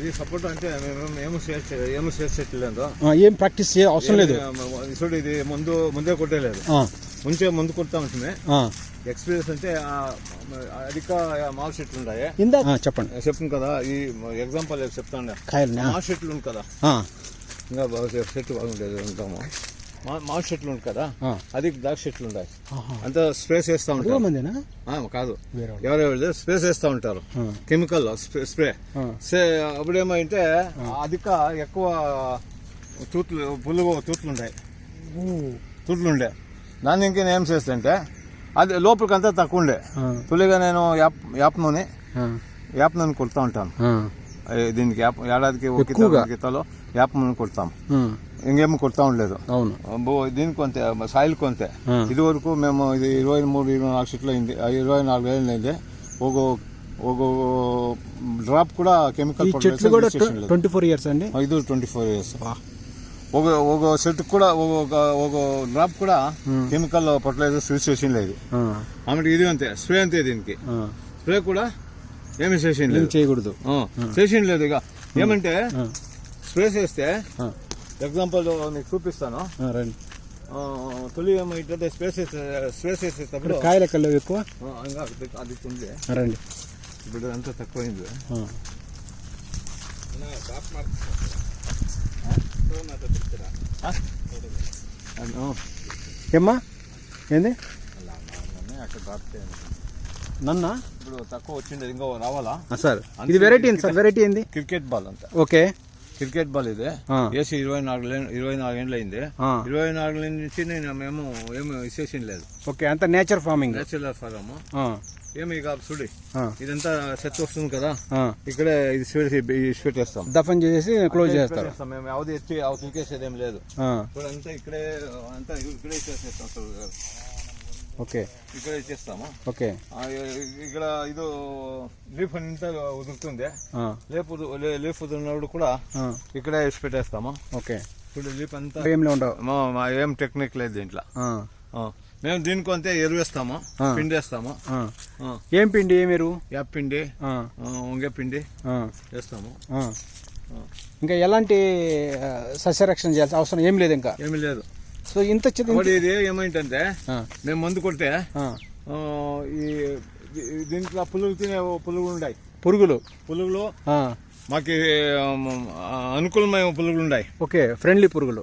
ఇది సపోర్ట్ అంటే మేము ఏమో షేర్ ఏమో షేర్ చేయట్లేదు. ఏం ప్రాక్టీస్ చేయ అవసరం లేదు. చూడు ఇది ముందు ముందే కొట్టేలేదు ఆ, ముంచే ముందు కొడతా ఉంటుంది. ఎక్స్పీరియన్స్ అంటే అధిక మాల్ షెట్లు ఉన్నాయి చెప్పండి. చెప్తుంది కదా ఈ ఎగ్జాంపుల్ చెప్తాను. మాల్ షెట్లు ఉంది కదా. ఇంకా బాగా చెట్లు బాగుండేది ఉంటాము. మా- మాల్ షెట్లు ఉంది కదా. అది దాక్ షెట్లు ఉన్నాయి. అంత స్ప్రేస్ వేస్తూ ఉంటారు. కాదు. వేరే ఎవరెవరు స్ప్రేస్ వేస్తూ ఉంటారు. Chemical spray. సే అప్పుడేమంటే అధిక ఎక్కువ తూట్లు పులుగు తూట్లు ఉంటాయి తూట్లు ఉండే దాన్ని ఇంక నేను ఏం చేస్తుంటే అది లోపలికి అంతా తక్కువ ఉండే తొలిగా నేను యాప్ యాప్ నూనె యాప్ నూనె కొడుతూ ఉంటాను. దీనికి యాప్ ఏడాదికి ఒక? గీతలో యాప్ నూనె కొడతాం ఇంకేం కొడతా ఉండలేదు. అవును. అబ్బో, దీనికి కొంతే సాయిల్ కొంతే. ఇది వరకు మేము ఇది ఇరవై మూడు ఇరవై నాలుగు షీట్లు అయింది ఇరవై నాలుగు ఏళ్ళు అయింది. ఒక ఒక డ్రాప్ కూడా కెమికల్ చెట్లు కూడా ట్వంటీ ఫోర్ ఇయర్స్ అండి? ఇది ట్వంటీ ఫోర్ ఇయర్స్. ఒక ఒక చెట్టు కూడా ఒక ఒక డ్రాప్ కూడా కెమికల్ ఫర్టిలైజర్ రిజిస్ట్రేషన్ లేదు ఆ, ఆమెకి ఇది అంతే స్ప్రే అంతే దీనికి. స్ప్రే కూడా ఏమి చేసిన లేదు చేయకూడదు. చేసిన లేదు ఇక. ఏమంటే స్ప్రే చేస్తే ఎగ్జాంపుల్ నీకు చూపిస్తాను. ఆ, రండి. తొలి ఏమైతే స్పేస్ స్పేస్ వేసేటప్పుడు కాయలు ఎక్కడ ఎక్కువ? ఇంకా అది ఉంది రండి. ఇప్పుడు అంతా తక్కువైంది. ఏమ్మా? ఏంది. నన్న? ఇప్పుడు తక్కువ వచ్చింది ఇంకా రావాలా? సార్. ఇది వెరైటీ ఏంది సార్? వెరైటీ ఏంది? క్రికెట్ బాల్ అంతా. ఓకే. క్రికెట్ బాల్ ఇది. వేసి ఇరవై నాలుగు ఇరవై నాలుగు ఏళ్ళు అయింది. ఇరవై నాలుగు నుంచి నేను మేము ఏమి విశేషం లేదు. ఓకే అంత నేచర్ ఫార్మింగ్. Natural form. ఏమి ఇక చూడి. ఇదంతా చెత్త వస్తుంది కదా. ఇక్కడే ఇది స్వీట్ పెట్టేస్తాం దఫన్ చేసి క్లోజ్ పెట్టేస్తాం. మేము. అవది ఎత్తి అవి ఏం లేదు. అంతా ఇక్కడే అంతా ఇక్కడే ఇచ్చేసేస్తాం సార్. ఓకే. ఇక్కడే ఇచ్చేస్తాము ఓకే. ఇక్కడ ఇది లీఫ్ అంతా ఉదురుతుంది. లేపు లీఫ్ ఉదిరినప్పుడు కూడా ఇక్కడే ఇసి పెట్టేస్తాము. ఓకే. ఇప్పుడు లీఫ్ అంతా ఏంలో ఉండవు ఏం టెక్నిక్ లేదు దీంట్లో. మేము దీనికి అంతే ఎరువేస్తాము. పిండి వేస్తాము. ఏం పిండి ఏం ఎరువు యాప్ పిండి వంగే పిండి వేస్తాము. ఇంకా ఎలాంటి సస్యరక్షణ చేయాల్సిన అవసరం ఏం లేదు ఇంకా? ఏమీ లేదు. సో ఇంత ఇది ఏమైందంటే మేము మందు కొడితే ఈ దీంట్లో పులుగు తినే పురుగులు ఉన్నాయి పురుగులు. ఆ, మాకు అనుకూలమైన పురుగులు ఉన్నాయి ఓకే ఫ్రెండ్లీ పురుగులు.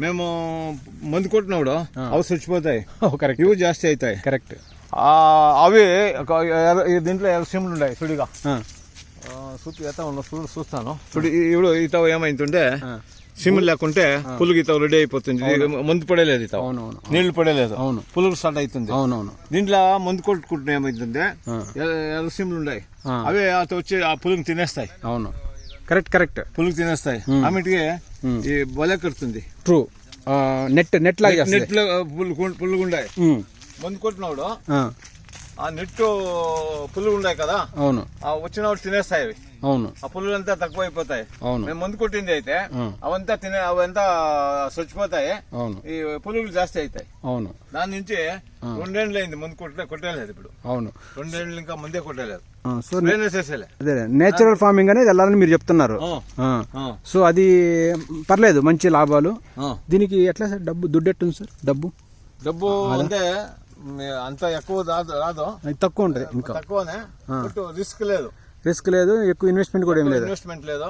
మేము మందు కొట్టినప్పుడు అవి చచ్చిపోతాయి. కరెక్ట్ ఇవి జాస్తి అవుతాయి. కరెక్ట్ ఆ, అవి దీంట్లో ఎలసిమ్లు ఉన్నాయి సుడిగా. చూపి ఎత్తా ఉన్నా చూడు చూస్తాను. ఇప్పుడు ఇత ఏమైందంటే ఆ. సిమ్లు లేకుంటే పులుగు ఇత రెడీ అయిపోతుంది. మందు పడేలేదు ఇత అవునవును. నీళ్ళు పడేలేదు. అవును. పులుగు స్టార్ట్ అవుతుంది. అవునవును. దీంట్లో మందు కొట్టుకుంటే ఏమైతుందంటే ఆ. ఎలసిమ్లు ఉన్నాయి. అవే అత వచ్చి ఆ పులుగు తినేస్తాయి. అవును. Correct correct. పులుగు తినేస్తాయి. ఆమెటికి ఈ బొలె కడుతుంది. ట్రూ. నెట్ నెట్ లాగా నెట్లో పులుగు ఉన్నాయి మందు కొట్టినప్పుడు ఆ, నెట్ పులుగు ఉన్నాయి కదా? అవును. ఆ వచ్చినప్పుడు తినేస్తాయి అవి. అవును. ఆ పులుగులంతా తక్కువ అయిపోతాయి అవును. మేము మందు కొట్టింది అయితే. అవంతా తినే అవంతా చచ్చిపోతాయి. అవును. ఈ పురుగులు జాస్తి అవుతాయి. అవును. దాని నుంచి రెండేళ్ళు అయింది ముందు కొట్టే కొట్టలేదు ఇప్పుడు. అవును. రెండేళ్ళు ఇంకా ముందే కొట్టలేదు. సో అదే నేచురల్ ఫార్మింగ్ అనేది వెళ్ళాలని మీరు చెప్తున్నారు. సో అది పర్లేదు మంచి లాభాలు. దీనికి ఎట్లా సార్? డబ్బు దుడ్డు ఎట్టుంది సార్? డబ్బు? డబ్బు అంటే అంత ఎక్కువ రాదు రాదు. తక్కువ ఉంటుంది ఇంకా. తక్కువనే రిస్క్ లేదు. రిస్క్ లేదు ఎక్కువ ఇన్వెస్ట్మెంట్ కూడా ఏం లేదు. ఇన్వెస్ట్మెంట్ లేదు.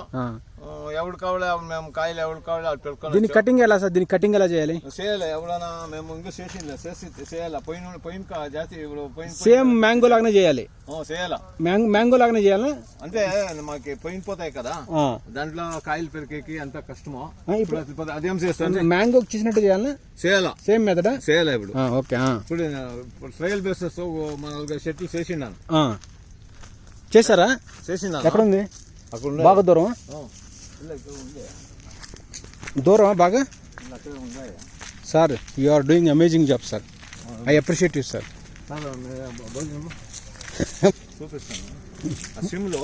ఎవడు కావాలా మేము కాయలు ఎవడు కావాలా అది పెట్టుకొని దీని కటింగ్ ఎలా సార్? దీని కటింగ్ ఎలా చేయాలి? చేయాలి ఎవడన్నా మేము ఇంకా చేసింది చేసి చేయాలా? పోయిన పోయిన జాతి ఇప్పుడు పోయిన సేమ్ మ్యాంగో లాగానే చేయాలి. చేయాలా? మ్యాంగో మ్యాంగో లాగానే చేయాలా. అంటే మాకు పోయిన పోతాయి కదా. దాంట్లో కాయలు పెరికేకి అంత కష్టము? ఇప్పుడు అది చేస్తాను మ్యాంగో చేసినట్టు చేయాలా? చేయాలా. సేమ్ మెథడా చేయాలా ఇప్పుడు. ఓకే ఇప్పుడు ట్రయల్ బేసెస్ మన చెట్లు చేసిండాను చేశారా? చేసిందా ఎక్కడుంది? బాగా దూరం దూరం బాగా? Sir you are doing amazing job sir I appreciate you sir చూపిస్తాను. సిమ్లో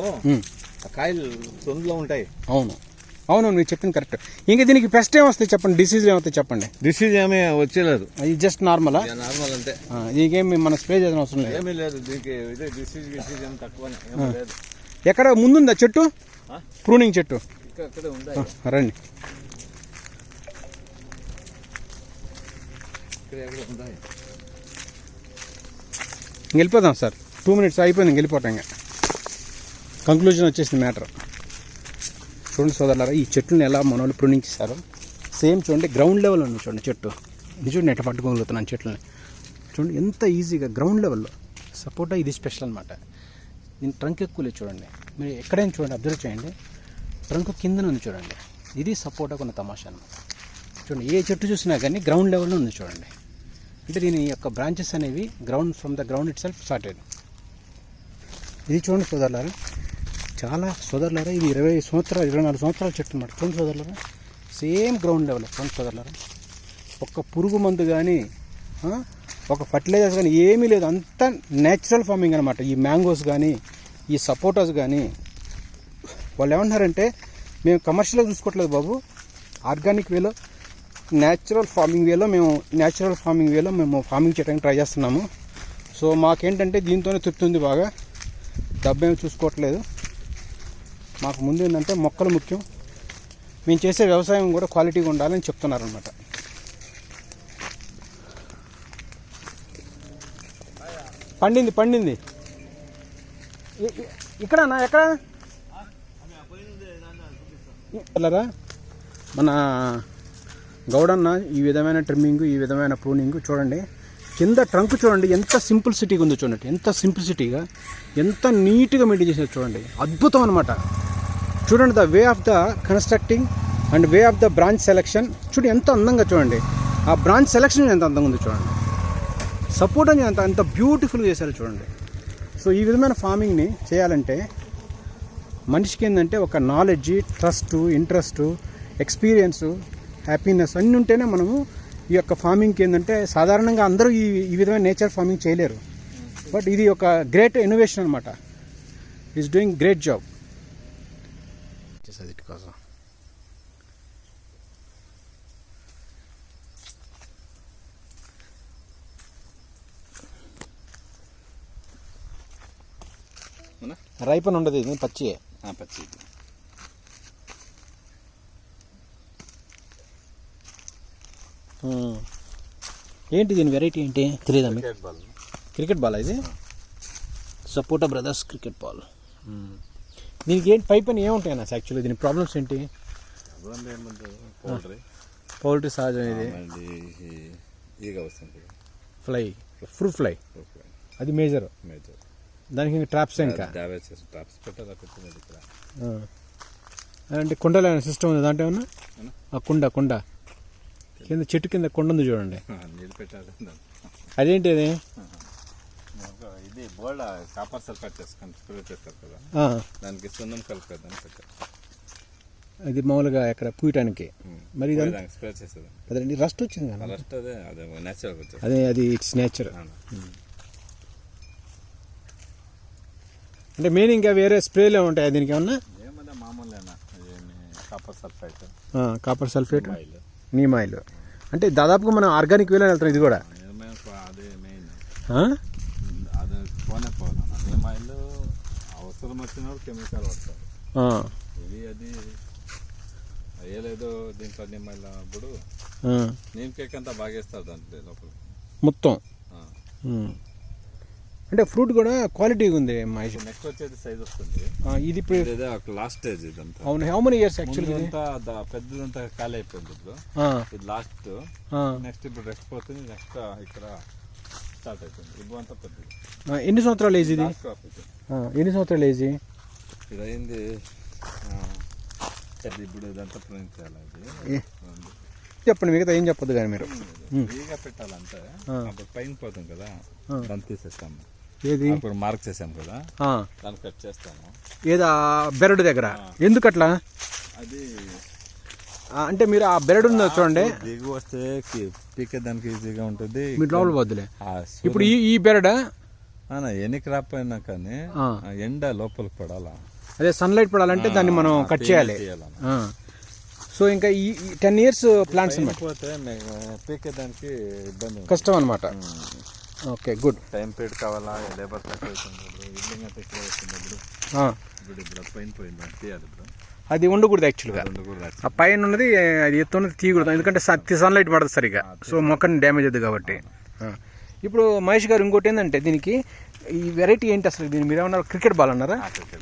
కాయలు తొందరలో ఉంటాయి. అవును. అవును మీరు చెప్పింది కరెక్ట్. ఇంకా దీనికి పెస్ట్ ఏమొస్తాయి చెప్పండి? డిసీజ్ ఏమవుతాయి చెప్పండి? డిసీజ్ ఏమీ వచ్చేలేదు ఇది జస్ట్ నార్మలా? నార్మల్ అంతే. దీనికేమి మన స్ప్రే చేసిన అవసరం లేదు. ఏమీ లేదు దీనికి ఇదే డిసీజ్ డిసీజ్ ఏమీ లేదు. ఎక్కడ ముందుందా చెట్టు? ఆ? ప్రూనింగ్ చెట్టు. రండి. వెళ్ళిపోదాం సార్. టూ మినిట్స్ అయిపోయింది వెళ్ళిపోతాం ఇంకా. కంక్లూజన్ వచ్చేసింది మ్యాటర్. చూడండి సోదరులారా ఈ చెట్లను ఎలా మన వాళ్ళు ప్రూనింగ్ సేమ్ చూడండి గ్రౌండ్ లెవెల్ ఉంది చూడండి చెట్టు. నిజం చూడండి ఎట్లా పట్టుకోగలుగుతున్నాను చెట్లని. చూడండి ఎంత ఈజీగా గ్రౌండ్ లెవెల్లో సపోర్టా ఇది స్పెషల్ అనమాట దీని ట్రంక్ ఎక్కువ లేదు చూడండి. మీరు ఎక్కడైనా చూడండి అబ్జర్వ్ చేయండి. ట్రంక్ కిందన ఉంది చూడండి. ఇది సపోర్టా కొన్న తమాషా అనమాట చూడండి ఏ చెట్టు చూసినా కానీ గ్రౌండ్ లెవెల్లో ఉంది చూడండి. అంటే దీని యొక్క బ్రాంచెస్ అనేవి ground from the ground itself started ఇది చూడండి సోదరులారా చాలా సోదరులారా ఇది ఇరవై సంవత్సరాలు ఇరవై నాలుగు సంవత్సరాల చెట్టు అనమాట చూడండి సోదరులారా? సేమ్ గ్రౌండ్ లెవెల్ చూడండి సోదరులారా? ఒక్క పురుగు మందు కానీ ఒక ఫర్టిలైజర్స్ కానీ ఏమీ లేదు. అంతా నేచురల్ ఫార్మింగ్ అనమాట ఈ మ్యాంగోస్ కానీ ఈ సపోటాస్ కానీ వాళ్ళు ఏమంటున్నారంటే మేము కమర్షియల్గా చూసుకోవట్లేదు బాబు. ఆర్గానిక్ వేలో న్యాచురల్ ఫార్మింగ్ వేలో మేము న్యాచురల్ ఫార్మింగ్ వేలో మేము ఫార్మింగ్ చేయడానికి ట్రై చేస్తున్నాము. సో మాకేంటంటే దీంతోనే తృప్తి ఉంది బాగా. డబ్బేమి చూసుకోవట్లేదు. మాకు ముందు ఏంటంటే మొక్కలు ముఖ్యం. మేము చేసే వ్యవసాయం కూడా క్వాలిటీగా ఉండాలని చెప్తున్నారనమాట పండింది పండింది. ఇక్కడ ఇ- ఇక్కడనా ఎక్కడ? వెళ్ళరా మన గౌడన్న ఈ విధమైన ట్రిమ్మింగ్ ఈ విధమైన ప్రూనింగ్ చూడండి. కింద ట్రంక్ చూడండి ఎంత సింపుల్సిటీగా ఉందో చూడండి. ఎంత సింప్లిసిటీగా ఎంత నీట్గా మెయింటైన్ చేసారు చూడండి. అద్భుతం అనమాట చూడండి the way of the constructing and way of the branch selection. చూడండి ఎంత అందంగా చూడండి. ఆ బ్రాంచ్ సెలెక్షన్ ఎంత అందంగా ఉంది చూడండి. సపోర్ట్ అని అంత అంత బ్యూటిఫుల్గా చేశారు చూడండి. సో ఈ విధమైన ఫార్మింగ్ని చేయాలంటే మనిషికి ఏంటంటే ఒక knowledge trust interest experience happiness అన్నీ ఉంటేనే మనము ఈ యొక్క ఫార్మింగ్కి ఏంటంటే సాధారణంగా అందరూ ఈ ఈ విధమైన నేచర్ ఫార్మింగ్ చేయలేరు. బట్ ఇది ఒక గ్రేట్ ఇన్నోవేషన్ అనమాట ఈస్ డూయింగ్ గ్రేట్ జాబ్ చేసేది కోసం అవునా? రైపన్ ఉండదు ఇది పచ్చి పచ్చి ఏంటి దీని వెరైటీ ఏంటి? తెలియదా మీకు? క్రికెట్ బాల్ క్రికెట్ బాల్ ఇది? సపోటా బ్రదర్స్ క్రికెట్ బాల్ దీనికి ఏంటి పైప్ అని ఏముంటాయి అన్న? యాక్చువల్లీ దీని ప్రాబ్లమ్స్ ఏంటి? పౌల్ట్రీ. పౌల్ట్రీ సహజం ఇది. ఈగ వస్తుంది ఫ్లై. ఫ్రూట్ ఫ్లై అది మేజర్ మేజర్ దానికి ఇంకా? ట్రాప్స్ ఇంకా ట్రాప్స్ పెట్టాలి. అంటే కుండలో సిస్టమ్ ఉంది దాంట్లో ఏమన్నా? కుండ కుండ. కింద చెట్టు కింద కుండ ఉంది చూడండి. అదేంటి అది ఇది బోల్డ్ కాపర్ సల్ఫేట్ చేసుకొని స్ప్రే చేస్తారు కదా. దానికి సున్నం పెట్టారు. అది మామూలుగా ఎక్కడ పూయటానికి. మరి స్ప్రే చేసేది అదండి రస్ట్ వచ్చింది కదా? ఫస్ట్ అదే అదే వచ్చేది అదే అది ఇట్స్ నేచర్. అంటే మెయిన్ ఇంకా వేరే స్ప్రేలే ఉంటాయి దీనికి ఏమన్నా? ఏమన్నా మామూలేనా? Copper sulphite? Copper sulphate? Oil neem oil అంటే దాదాపుగా మనం ఆర్గానిక్ వేలో వెళ్తాం ఇది కూడా. అదే మెయిన్ పోనే పోదాం నీమ్ ఆయిల్ అవసరం వచ్చినప్పుడు కెమికల్ వాడతారు ఇది అది. అయ్యలేదు దీంట్లో నీమ్ ఆయిల్ అప్పుడు. నీమ్ కేక్ అంతా బాగేస్తారు దాంట్లో లోపల. మొత్తం. అంటే ఫ్రూట్ కూడా క్వాలిటీగా ఉంది మహేష్. నెక్స్ట్ వచ్చేది సైజ్ వస్తుంది. ఇది ఇప్పుడు లాస్ట్ స్టేజ్ ఇదంతా. అవును how many years actually the- పెద్దదంతా ఖాళీ అయిపోయింది ఇప్పుడు. ఇది లాస్ట్. నెక్స్ట్ ఇప్పుడు రెస్ట్ పోతుంది. నెక్స్ట్ ఇక్కడ స్టార్ట్ అయిపోయింది ఇప్పుడు అంతా పెద్దది ఆ, ఎన్ని సంవత్సరాలు ఏజ్ ఇది క్రాప్ ఎన్ని సంవత్సరాలు ఏజ్ ఇది అయింది ఇది ఇప్పుడు ఇదంతా చెప్పండి మిగతా ఏం చెప్పొద్దు కానీ మీరు ఫ్రీగా పెట్టాలంటే ఆ. అప్పుడు పైన పోతుంది కదా. దాన్ని తీసేస్తాము ఏది అప్పుడు మార్క్ చేసాం కదా ఆ, దాన్ని కట్ చేస్తాము ఏదా బెరడు దగ్గర ఎందుకట్లా అది ఆ, అంటే మీరు ఆ బెరడు ఉందో చూడండి. దిగు వస్తే పీకే దానికి ఈజీగా ఉంటుంది. మీరు లోపల పోద్దులే. ఇప్పుడు ఈ ఈ బెరడా? ఎన్ని క్రాప్ అయినా కానీ ఎండ లోపలికి పడాలా? అదే సన్లైట్ పడాలంటే దాన్ని మనం కట్ చేయాలి. సో ఇంకా ఈ టెన్ ఇయర్స్ ప్లాంట్స్ పోతే పీకే దానికి ఇబ్బంది. కష్టం అనమాట ఓకే గుడ్ టైం పీరియడ్ కావాలా? లేబర్ తక్కువ అవుతుంది ఇప్పుడు. ఇప్పుడు. పైన పోయింది? తీయాలి ఇప్పుడు అది ఉండకూడదు యాక్చువల్గా ఆ పైన ఉన్నది అది ఎత్తు ఉన్నది తీయకూడదు. ఎందుకంటే సన్లైట్ పడదు సరిగా. సో మొక్కని డ్యామేజ్ అవుతుంది కాబట్టి. ఇప్పుడు మహేష్ గారు ఇంకోటి ఏంటంటే దీనికి ఈ వెరైటీ ఏంటి అసలు? దీని మీరు ఏమన్నారు క్రికెట్ బాల్ అన్నారా?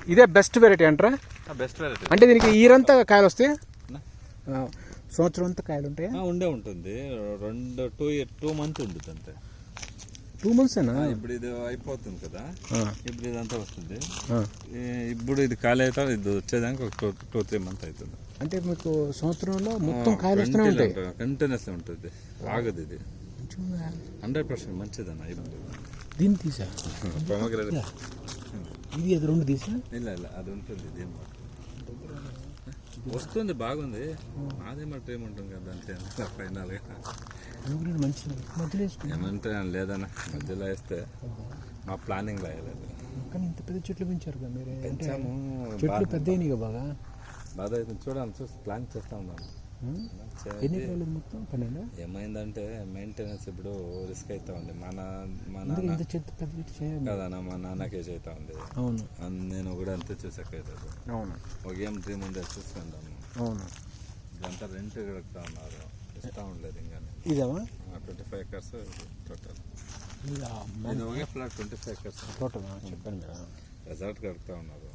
ఇదే బెస్ట్ వెరైటీ అంటారా? బెస్ట్ వెరైటీ అంటే దీనికి ఈరంతా కాయలు వస్తాయి? ఆ, సంవత్సరం అంతా కాయలు ఉంటాయా? ఉండే ఉంటుంది. రెండు టూ ఇయర్ టూ మంత్ ఉంటుంది అంతే. టూ మంత్సేనా ఇప్పుడు ఇది అయిపోతుంది కదా. ఇప్పుడు ఇదంతా వస్తుంది. ఇప్పుడు ఇది ఖాళీ అవుతుంది ఇది వచ్చేదానికి ఒక టూ టూ త్రీ మంత్ అవుతుంది. అంటే మీకు సంవత్సరంలో మొత్తం ఖాళీ వస్తూనే ఉంటాయి. కంటిన్యూస్ ఉంటుంది. ఆగదు ఇది. హండ్రెడ్ పర్సెంట్ మంచిదన్న దీన్ని తీసా ఇది అది రెండు తీసా ఇలా ఇలా అది ఉంటుంది దీని వస్తుంది. బాగుంది. నాదే మాట ఏముంటుంది కదా అంతే పొమగ్రనేట్ మంచిది? ఏమంటే లేదన్న మధ్యలో వేస్తే మా ప్లానింగ్ వేయలేదు కానీ ఇంత పెద్ద చెట్లు పెంచారు కదా మీరు. చెట్లు పెద్ద బాగా. బాధ అవుతుంది చూడాలి చూసి ప్లాన్ చేస్తా ఉన్నాను? ఎన్ని ఎకరాలు మొత్తం పన్నెండు ఏమైందంటే మెయింటెనెన్స్ ఇప్పుడు రిస్క్ అవుతా ఉంది. మన మా అందుకే నాన్న ఇంత చెత్త పెద్ద కదన్న మా నాన్నకే అవుతా ఉంది. అవును. నేను కూడా అంతే చూసక్కలేదు అవును. ఒక ఏం డ్రీమ్ ఉండే చూసుకుందాము అవును. ఇదంతా రెంట్ గడుపుతా ఉన్నారు. ఇస్తా ఉండలేదు ఇంకా ఇదేమా? ట్వంటీ ఫైవ్ ఎకర్స్ టోటల్ ఇదా ఒకే flat twenty five acres total చెప్పాను మీరు రిసార్ట్ గడుపుతా ఉన్నారు.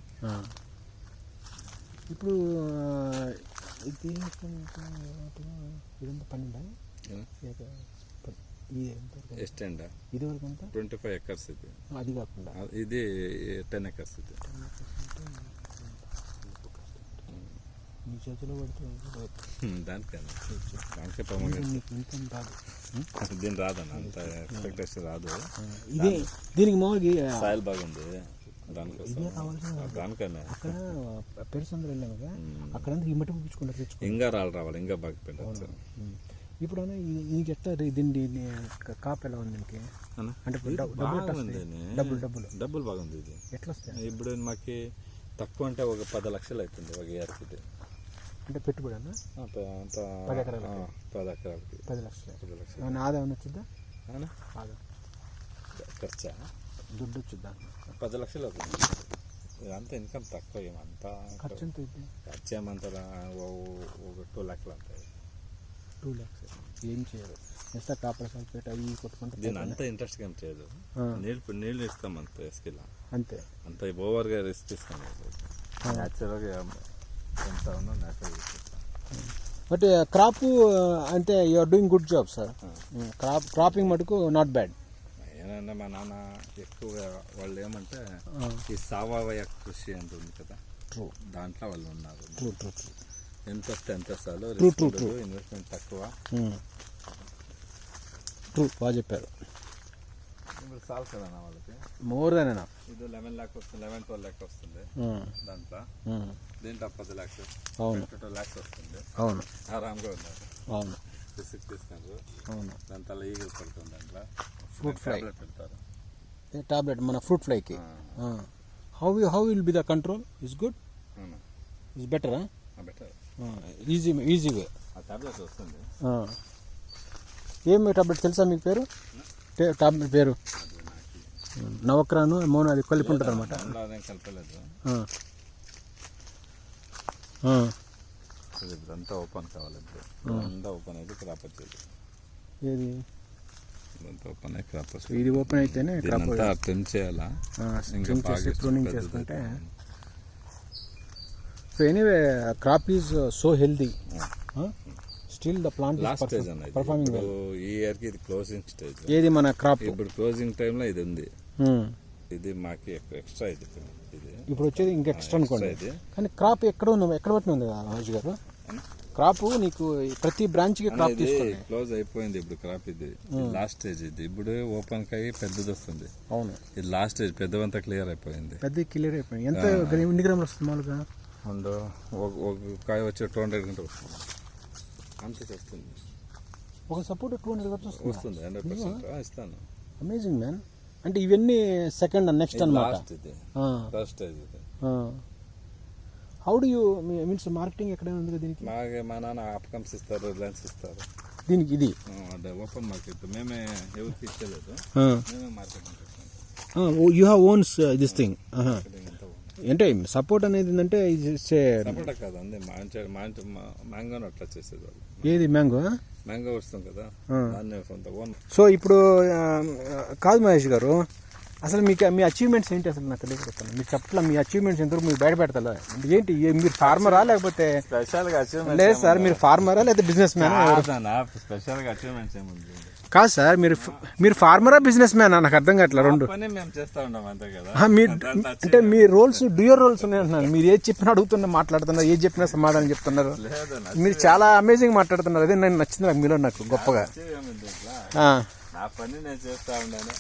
ఇప్పుడు ఇది ఇదంతా పన్నెండా వరకు? ట్వంటీ ఫైవ్ ఎకర్స్ ఇది. అది కాకుండా. ఇది టెన్ ఎకర్స్ ఇది. మీ చేతిలో పడుతుంది దానికన్నా. దానికే ఇన్కమ్ రాదు. దీని రాదన్న అంత ఎక్స్పెక్టేషన్ రాదు. ఇది దీనికి మామూలుగా సాయిల్ బాగుంది. దానికన్నా అక్కడ పెరుసందరు వెళ్ళాము కదా? అక్కడ ఈ మట్టి పుచ్చుకుంటారు తెచ్చుకో ఇంకా రాళ్ళు రావాలి ఇంకా బాగా పెండచ్చు ఇప్పుడు ఇది ఎట్లా దీన్ని కాపు ఎలా ఉంది దీనికి? అంటే డబ్బులు? డబ్బులు డబ్బులు బాగుంది ఇది. ఎట్లా వస్తాయి ఇప్పుడు మాకు తక్కువ అంటే ఒక పది లక్షలు అవుతుంది ఒక ఇయర్కి ఇది. అంటే పెట్టుబడి అన్న? పది ఎకరాలకి? పది ఎకరాలకి. పది లక్షలు. పది లక్షలు. ఆదాయం వచ్చిద్దా అవునా? ఆదాయం. ఖర్చా? దుడ్డు వచ్చిద్దా పది లక్షలు అవుతుంది ఇదంతా ఇన్కమ్ తక్కువ ఏమంతా ఖర్చు ఎంత అయితే ఖర్చు ఏమంతా ఒక టూ లక్షలు అవుతాయి టూ ల్యాక్స్ ఏం చేయరు ఎంత కాపర్ సల్ఫేట్ అవి కొట్టుకుంటే దీని అంత ఇంట్రెస్ట్ ఏం చేయదు. నీళ్ళు నీళ్ళు ఇస్తాం అంత ఎస్కిల్ అంతే అంత ఓవర్గా రిస్క్ తీసుకోండి న్యాచురల్గా ఎంత ఉందో న్యాచురల్గా బట్ క్రాప్ అంటే you are doing good job sir crop cropping మటుకు నాట్ బ్యాడ్ ఏంటంటే మా నాన్న ఎక్కువగా వాళ్ళు ఏమంటే ఈ సావయవ కృషి అంటుంది కదా ట్రూ దాంట్లో వాళ్ళు ఉన్నారు ట్రూ ట్రూ ట్రూ ఎంత వస్తే ఎంత వస్తాలో True, true, true. ఇన్వెస్ట్మెంట్ తక్కువ ట్రూ బాగా చెప్పారు సాల్వ్ కదా నా వాళ్ళకి మోర్ దాన్ ఇది లెవెన్ ల్యాక్ వస్తుంది లెవెన్ ట్వెల్వ్ ల్యాక్ వస్తుంది దాంట్లో దీంట్లో పది ల్యాక్స్ అవును టూ ల్యాక్స్ వస్తుంది అవును ఆరామ్గా ఉన్నారు అవును రిస్క్ తీసుకున్నారు అవును. దాని తల ఈగలు పడుతుంది దాంట్లో? Fruit fly. టాబ్లెట్ పెడతారు. టాబ్లెట్ మన fruit ఫ్లైకి how how will be the control is good is better better easy easy way ఆ టాబ్లెట్ వస్తుంది. ఏమి టాబ్లెట్ తెలుసా మీకు పేరు? టాబ్లెట్ పేరు? నవక్రాను మౌన అది కలిపి ఉంటుంది అనమాట దాంట్లో అదేం కలపలేదు ఇది ఇప్పుడు అంతా ఓపెన్ కావాలి ఇప్పుడు. అంతా ఓపెన్ అయితే క్రాప్ వచ్చేది. ఏది? ఇదంతా ఓపెన్ అయ్యి క్రాప్ వస్తుంది. ఇది ఓపెన్ అయితేనే క్రాప్ దీనంతా ట్రిమ్ చేయాలా? ఇంకా చేసి ప్రూనింగ్ చేసుకుంటే. So anyway crop is so healthy still the plant last stage అన్న ఇది. పర్ఫార్మింగ్ ఈ ఇయర్కి ఇది క్లోజింగ్ స్టేజ్ ఏది మన క్రాప్ ఇప్పుడు క్లోజింగ్ టైంలో ఇది ఉంది. ఇది మాకి ఎక్స్ట్రా ఇది ఇది. ఇప్పుడు వచ్చేది ఇంకా ఎక్స్ట్రా అనుకోండి. ఇది. కానీ క్రాప్ ఎక్కడ ఉంది? ఎక్కడ పట్టిన ఉంది కదా రాజు గారు? క్రాప్ నీకు ప్రతి బ్రాంచ్కి క్రాప్ ఇది తీసుకోండి. క్లోజ్ అయిపోయింది ఇప్పుడు క్రాప్ ఇది. లాస్ట్ స్టేజ్ ఇది. ఇప్పుడు ఓపెన్ కాయి పెద్దది వస్తుంది. అవును. ఇది లాస్ట్ స్టేజ్ పెద్దవంతా క్లియర్ అయిపోయింది. పెద్ద క్లియర్ అయిపోయింది. ఎంత ఎన్ని గ్రాములు వస్తుంది మామూలుగా? అండ్ ఒక కాయ వచ్చి టూ హండ్రెడ్ గంట వస్తుంది. అంత వస్తుంది. ఒక సపోర్ట్ టూ హండ్రెడ్ వస్తుంది. వస్తుంది హండ్రెడ్ పర్సెంట్ ఇస్తాను. అమేజింగ్ మ్యాన్ అంటే ఇవన్నీ సెకండ్ నెక్స్ట్ అనమాట ఇది. How do you means marketing ఎక్కడైనా ఉంది దీనికి? మాకే మా నాన్న ఆప్కమ్స్ ఇస్తారు రిలయన్స్ ఇస్తారు దీనికి ఇది? ఓపెన్ మార్కెట్ మేమే ఎవరికి ఇచ్చలేదు మేమే మార్కెటింగ్ చేస్తాం. You have owns this thing అంటే సపోర్ట్ అనేది ఏంటంటే సపోటా కాదు అందే మ్యాంగోని అట్లా చేసేది వాళ్ళు. ఏది మ్యాంగో మ్యాంగో వస్తాం కదా దాన్నే సొంత ఓన్. సో ఇప్పుడు కాదు మహేష్ గారు అసలు మీకు మీ అచీవ్మెంట్స్ ఏంటి అసలు నాకు తెలియకపోతాను. మీరు చెప్పట్లా మీ అచీవ్మెంట్స్ ఎంతవరకు మీరు బయట పెడతా ఏంటి మీరు ఫార్మరా లేకపోతే? స్పెషల్గా అచీవ్మెంట్ లేదు సార్ మీరు ఫార్మరా లేదా బిజినెస్ మ్యాన్ స్పెషల్గా అచీవ్మెంట్స్ ఏముంది? కాదు సార్ మీరు మీరు ఫార్మరా బిజినెస్ మ్యాన్? నాకు అర్థం కావట్లా రెండు. పని మేము చేస్తా ఉన్నాం అంతే కదా. ఆ, మీరు అంటే మీ రోల్స్ డ్యూయర్ రోల్స్ ఉన్నాయి అంటున్నాను మీరు ఏది చెప్పినా అడుగుతున్నా మాట్లాడుతున్నారు ఏది చెప్పినా సమాధానం చెప్తున్నారు. మీరు చాలా అమేజింగ్ మాట్లాడుతున్నారు. అదే నేను నచ్చింది నాకు మీలో నాకు గొప్పగా. achieve ఏముంది ఇట్లా? ఆ, నా పని నేను చేస్తా ఉన్నాను